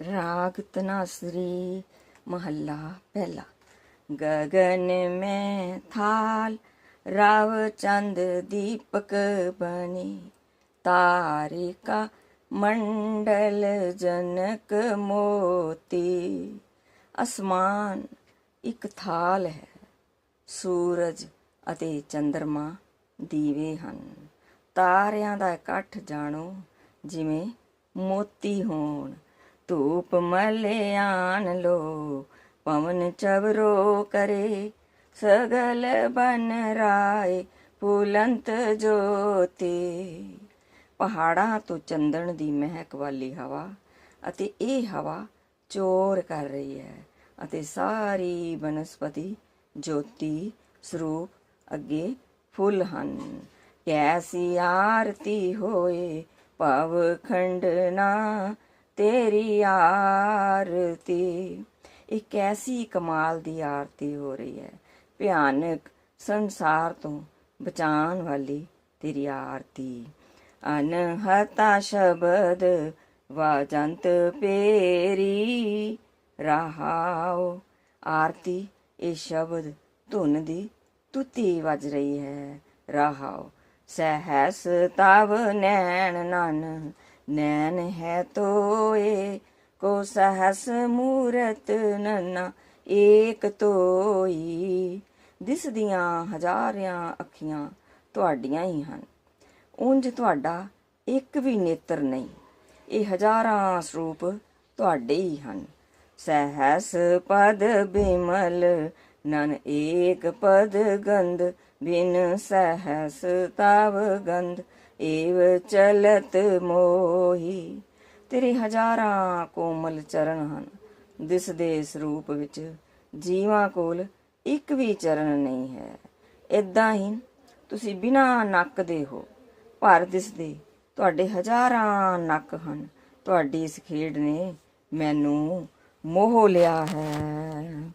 ਰਾਗ ਤਨਾਸਰੀ ਮਹੱਲਾ ਪਹਿਲਾ। ਗगन ਮੈਂ ਥਾਲ, ਰਾਵ ਚੰਦ ਦੀਪਕ ਬਣੀ। ਤਾਰਿਕਾ ਮੰਡਲ ਜਨਕ ਮੋਤੀ। ਅਸਮਾਨ ਇੱਕ ਥਾਲ ਹੈ, ਸੂਰਜ ਅਤੇ ਚੰ드ਰਮਾ ਦੀਵੇ ਹਨ। ਤਾਰਿਆਂ ਦਾ ਇਕੱਠ ਜਾਣੋ, ਜਿਵੇਂ ਮੋਤੀ ਹੋਣ। ਧੂਪ ਮਲਿਆਨ ਲੋ, ਪਵਨ ਚਵਰੋ ਕਰੇ, ਸਗਲ ਬਨ ਰਾਏ ਫੁਲੰਤ ਜੋਤੀ। ਪਹਾੜਾਂ ਤੋਂ ਚੰਦਨ ਦੀ ਮਹਿਕ ਵਾਲੀ ਹਵਾ ਅਤੇ ਇਹ ਹਵਾ ਚੋਰ ਕਰ ਰਹੀ ਹੈ ਅਤੇ ਸਾਰੀ ਬਨਸਪਤੀ ਜੋਤੀ ਸਰੂਪ ਅੱਗੇ ਫੁੱਲ ਹਨ। ਕੈਸੀ ਆਰਤੀ ਹੋਏ ਭਵ ਖੰਡਨਾ ਤੇਰੀ ਆਰਤੀ। ਇੱਕ ਐਸੀ ਕਮਾਲ ਦੀ ਆਰਤੀ ਹੋ ਰਹੀ ਹੈ। ਭਿਆਨਕ ਸੰਸਾਰ ਤੋਂ ਬਚਾਉਣ ਵਾਲੀ ਤੇਰੀ ਆਰਤੀ। ਅਨਹਤਾ ਸ਼ਬਦ ਵਾਜੰਤ ਪੇਰੀ ਰਹਾਓ ਆਰਤੀ, ਇਹ ਸ਼ਬਦ ਧੁਨ ਦੀ ਤੁਤੀ ਵੱਜ ਰਹੀ ਹੈ। ਰਹਾਓ ਸਹਸ ਤਵ ਨੈਣ ਨਨ। ਨੈਣ ਹੈ ਤੋਏ ਕੋ ਸਹਸ ਮੂਰਤ ਨਨਾ ਏਕ ਤੋਈ ਦਿਸਦੀਆਂ ਹਜ਼ਾਰਾਂ ਅੱਖੀਆਂ ਤੁਹਾਡੀਆਂ ਹੀ ਹਨ। ਉਂਝ ਤੁਹਾਡਾ ਇੱਕ ਵੀ ਨੇਤਰ ਨਹੀਂ। ਇਹ ਹਜ਼ਾਰਾਂ ਸਰੂਪ ਤੁਹਾਡੇ ਹੀ ਹਨ। ਸਹਸ ਪਦ ਬਿਮਲ ਨਨ ਏਕ ਪਦ ਗੰਧ, ਬਿਨ ਸਹਸ ਤਵ ਗੰਧ, ਏਵ ਚਲਤ ਮੋਹੀ। ਤੇਰੇ ਹਜ਼ਾਰਾਂ ਕੋਮਲ ਚਰਨ ਹਨ ਦਿਸਦੇ ਸਰੂਪ ਵਿੱਚ ਜੀਵਾਂ ਕੋਲ ਇੱਕ ਵੀ ਚਰਨ ਨਹੀਂ ਹੈ। ਇਦਾਂ ਹੀ ਤੁਸੀਂ ਬਿਨਾ ਨੱਕ ਦੇ ਹੋ, ਪਰ ਦਿਸਦੇ ਤੁਹਾਡੇ ਹਜ਼ਾਰਾਂ ਨੱਕ ਹਨ। ਤੁਹਾਡੀ ਇਸ ਖੇਡ ਨੇ ਮੈਨੂੰ ਮੋਹ ਲਿਆ ਹੈ।